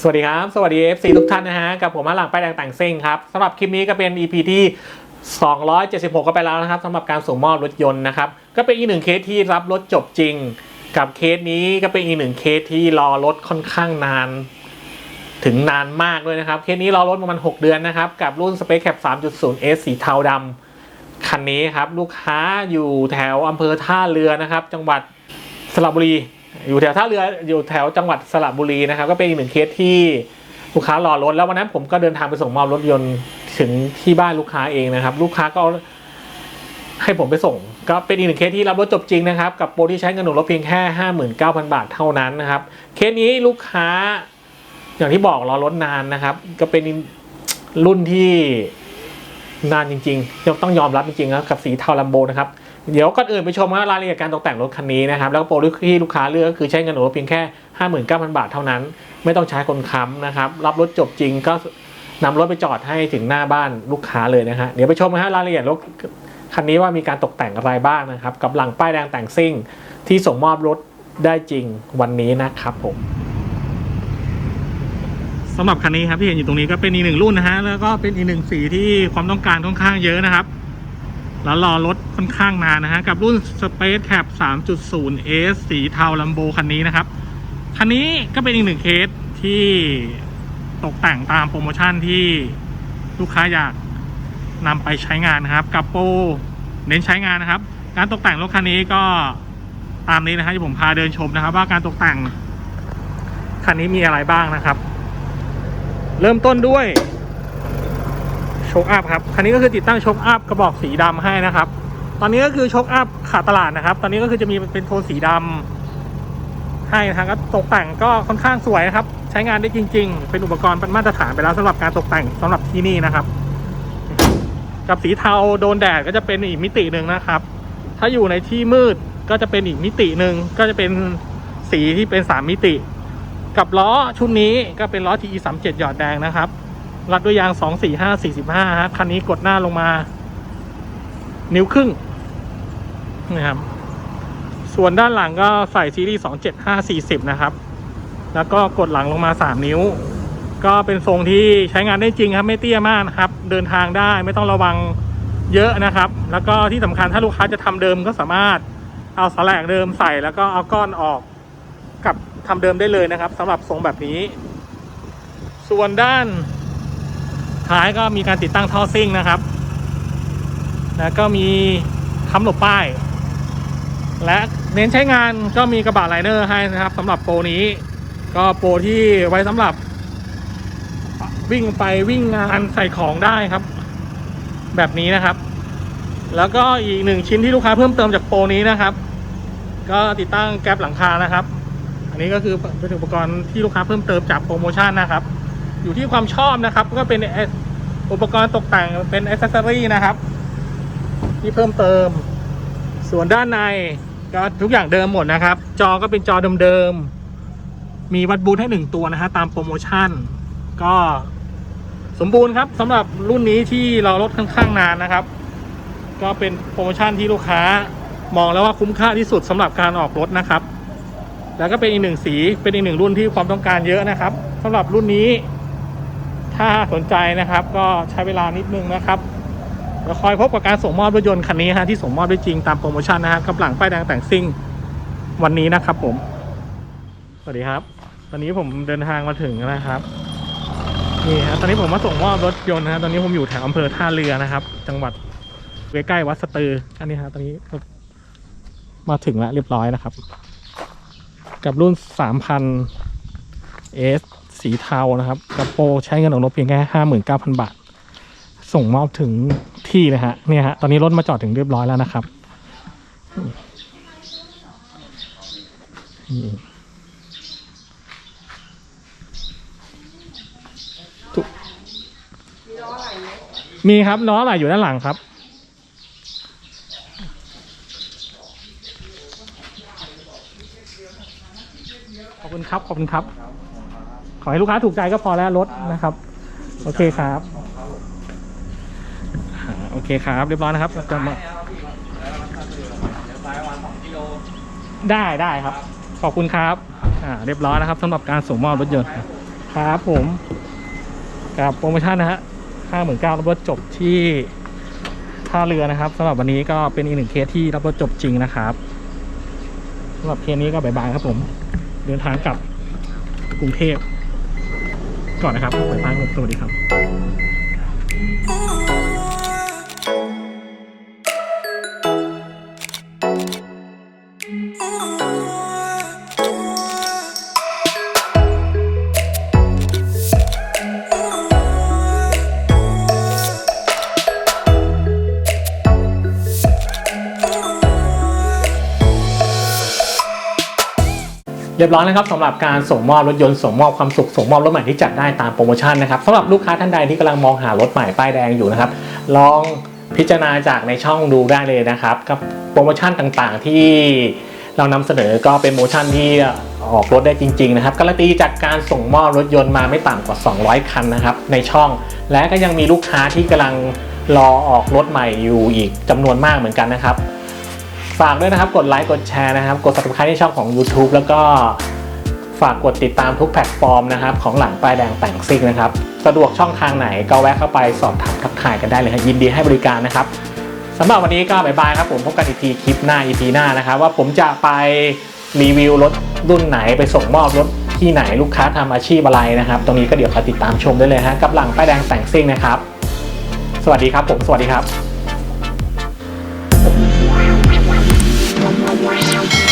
สวัสดีครับ สวัสดี FC ทุกท่านนะฮะ กับผมอาหลังป้ายแดงแต่งซิ่งครับสำหรับคลิปนี้ก็เป็น EP ที่ 276 ก็ไปแล้วนะครับสำหรับการส่งมอบรถยนต์นะครับ ก็เป็นอีกหนึ่งเคสที่รับรถจบจริง กับเคสนี้ก็เป็นอีกหนึ่งเคสที่รอรถค่อนข้างนาน ถึงนานมากด้วยนะครับ เคสนี้รอรถประมาณ 6 เดือนนะครับ กับรุ่น Space Cap 3.0 S สีเทาดำคันนี้ครับลูกค้าอยู่แถวอำเภอท่าเรือนะครับ จังหวัดสระบุรี อยู่แถวท่าเรืออยู่แถวจังหวัดสระบุรีนะครับ ก็เป็นอีกหนึ่งเคสที่ลูกค้ารอรถแล้ววันนั้นผมก็เดินทางไปส่งมอบรถยนต์ถึงที่บ้านลูกค้าเองนะครับ ลูกค้าก็ให้ผมไปส่ง ก็เป็นอีกหนึ่งเคสที่รับรถจบจริงนะครับ กับโปรที่ใช้เงินหนุนรถเพียงแค่ 59,000 บาทเท่านั้นนะครับ เคสนี้ลูกค้า อย่างที่บอกรอรถนานนะครับ ก็เป็นรุ่นที่นานจริงๆต้องยอมรับจริงๆนะกับสีเทาลัมโบนะครับ เดี๋ยวก่อนอื่นไปชมว่ารายละเอียดการตกแต่งรถคันนี้นะครับ แล้วก็โปรที่ลูกค้าเลือกก็คือใช้เงินหนุนเพียงแค่ 59,000 บาทเท่านั้น ไม่ต้องใช้คนค้ำนะครับ รับรถจบจริงก็นำรถไปจอดให้ถึงหน้าบ้านลูกค้าเลยนะฮะเดี๋ยวไปชมนะฮะรายละเอียดรถคันนี้ว่ามีการตกแต่งอะไรบ้างนะครับ กับหลังป้ายแดงแต่งซิ่ง ที่ส่งมอบรถได้จริงวันนี้นะครับผมสำหรับคันนี้ครับที่เห็นอยู่ตรงนี้ก็เป็นอีกหนึ่งรุ่นนะฮะแล้วก็เป็นอีกหนึ่งสีที่ความต้องการค่อนข้างเยอะนะครับ แล้วรอรถค่อนข้างนานนะฮะ กับรุ่น Space Cap 3.0 S สีเทาลัมโบคันนี้นะครับ คันนี้ก็เป็นอีกหนึ่งเคสที่ตกแต่งตามโปรโมชั่นที่ลูกค้าอยากนำไปใช้งานนะครับ กับโปรเน้นใช้งานนะครับ การตกแต่งรถคันนี้ก็ตามนี้นะครับที่ผมพาเดินชมนะครับ ว่าการตกแต่งคันนี้มีอะไรบ้างนะครับ เริ่มต้นด้วย โชคอัพครับคันนี้ก็คือติดตั้งโชคอัพกระบอกสีดำให้นะครับ ตอนนี้ก็คือโชคอัพขาดตลาดนะครับ ตอนนี้ก็คือจะมีเป็นโทนสีดำให้นะครับก็ตกแต่งก็ค่อนข้างสวยนะครับ ใช้งานได้จริง ๆ เป็นอุปกรณ์มาตรฐานไปแล้วสำหรับการตกแต่งสำหรับที่นี่นะครับ กับสีเทาโดนแดดก็จะเป็นอีกมิติหนึ่งนะครับ ถ้าอยู่ในที่มืดก็จะเป็นอีกมิติหนึ่งก็จะเป็นสีที่เป็นสามมิติ กับล้อชุดนี้ก็เป็นล้อ TE 3 7 หยอดแดงนะครับ รัดด้วยยาง 2 4 5 45ฮะคันนี้กดหน้าลงมา นิ้วครึ่งนะครับส่วนด้านหลังก็ใส่ซีรีส์ 275 40 นะครับ แล้วก็กดหลังลงมา 3 นิ้ว ก็เป็นทรงที่ใช้งานได้จริงครับ ไม่เตี้ยมากนะครับ เดินทางได้ไม่ต้องระวังเยอะนะครับ แล้วก็ที่สำคัญถ้าลูกค้าจะทำเดิมก็สามารถเอาสแลกเดิมใส่แล้วก็เอาก้อนออกกับทำเดิมได้เลยนะครับสำหรับทรงแบบนี้ ส่วนด้าน ท้ายก็มีการติดตั้งท่อซิ่งนะครับ แล้วก็มีค้ำหลบป้าย และเน้นใช้งานก็มีกระบะไลเนอร์ให้นะครับสำหรับโปรนี้ ก็โปรที่ไว้สำหรับ วิ่งไปวิ่งงานใส่ของได้ครับ แบบนี้นะครับ แล้วก็อีกหนึ่งชิ้นที่ลูกค้าเพิ่มเติมจากโปรนี้นะครับ ก็ติดตั้งแก๊ปหลังคานะครับ อันนี้ก็คือเป็นอุปกรณ์ที่ลูกค้าเพิ่มเติมจากโปรโมชั่นนะครับ อยู่ที่ความชอบนะครับ ก็เป็นอุปกรณ์ตกแต่งเป็นอ c เซสซอรี่นะครับ ที่เพิ่มเติม ส่วนด้านในก็ทุกอย่างเดิมหมดนะครับ จอก็เป็นจอเดิมๆมีวัดบูทให้หนึ่งตัวนะฮะตามโปรโมชั่น ก็สมบูรณ์ครับสำหรับรุ่นนี้ที่เราลดค่อนข้างนานนะครับ ก็เป็นโปรโมชั่นที่ลูกค้ามองแล้วว่าคุ้มค่าที่สุดสำหรับการออกรถนะครับ แล้วก็เป็นอีกหนึ่งสีเป็นอีกหนึ่งรุ่นที่ความต้องการเยอะนะครับสำหรับรุ่นนี้ ถ้าสนใจนะครับก็ใช้เวลานิดนึงนะครับแล้วคอยพบกับการส่งมอบรถยนต์คันนี้ฮะที่ส่งมอบได้จริงตามโปรโมชั่นนะฮะกับหลังป้ายแดงแต่งซิ่งวันนี้นะครับผม สวัสดีครับ ตอนนี้ผมเดินทางมาถึงแล้วนะครับนี่ฮะตอนนี้ผมมาส่งมอบรถยนต์นะฮะตอนนี้ผมอยู่แถวอำเภอท่าเรือนะครับ จังหวัดใกล้ๆวัดสตืออันนี้ฮะตอนนี้มาถึงแล้วเรียบร้อยนะครับ กับรุ่น 3,000 S สีเทานะครับกับโปรใช้เงินออกรถเพียงแค่59,000บาท ส่งมอบถึงที่เลยฮะเนี่ยฮะตอนนี้รถมาจอดถึงเรียบร้อยแล้วนะครับมีครับล้ออะไรอยู่ด้านหลังครับ ขอบคุณครับ ขอบคุณครับ อให้ลูกค้าถูกใจก็พอแล้วรถนะครับ โอเคครับโอเคครับ เรียบร้อยนะครับจะมาได้ได้ครับ ขอบคุณครับอ่าเรียบร้อยนะครับสำหรับการส่งมอบรถยนต์ครับครับผมกับโปรโมชั่นนะฮะห้าหมื่นเก้ารับรถจบที่ท่าเรือนะครับสำหรับวันนี้ก็เป็นอีกหนึ่งเคสที่รับรถจบจริงนะครับสำหรับเคสนี้ก็บายบายครับผม เดินทางกลับกรุงเทพ ก่อนนะครับบายบายครับผมสวัสดีครับ เรียบร้อยนะครับสำหรับการส่งมอบรถยนต์ส่งมอบความสุขส่งมอบรถใหม่ที่จัดได้ตามโปรโมชั่นนะครับสำหรับลูกค้าท่านใดที่กำลังมองหารถใหม่ป้ายแดงอยู่นะครับ ลองพิจารณาจากในช่องดูได้เลยนะครับกับโปรโมชั่นต่างๆที่เรานำเสนอก็เป็นโปรโมชั่นที่ออกรถได้จริง ๆ นะครับการันตีจากการส่งมอบรถยนต์มาไม่ต่ำกว่า 200 คันนะครับ ในช่อง และก็ยังมีลูกค้าที่กำลังรอออกรถใหม่อยู่อีกจำนวนมากเหมือนกันนะครับ ฝากด้วยนะครับ กดไลค์กดแชร์นะครับ กด subscribe ที่ช่องของ YouTube แล้วก็ฝากกดติดตามทุกแพลตฟอร์มนะครับ ของหลังป้ายแดงแต่งซิ่งนะครับ สะดวกช่องทางไหนก็แวะเข้าไปสอบถามทักทายกันได้เลยครับยินดีให้บริการนะครับสำหรับวันนี้ก็บายบายครับผมพบกันอีกทีคลิปหน้า EP หน้านะครับ ว่าผมจะไปรีวิวรถรุ่นไหนไปส่งมอบรถที่ไหนลูกค้าทำอาชีพอะไรนะครับ ตรงนี้ก็เดี๋ยวคอยติดตามชมได้เลยฮะกับหลังป้ายแดงแต่งซิ่งนะครับ สวัสดีครับผมสวัสดีครับ Música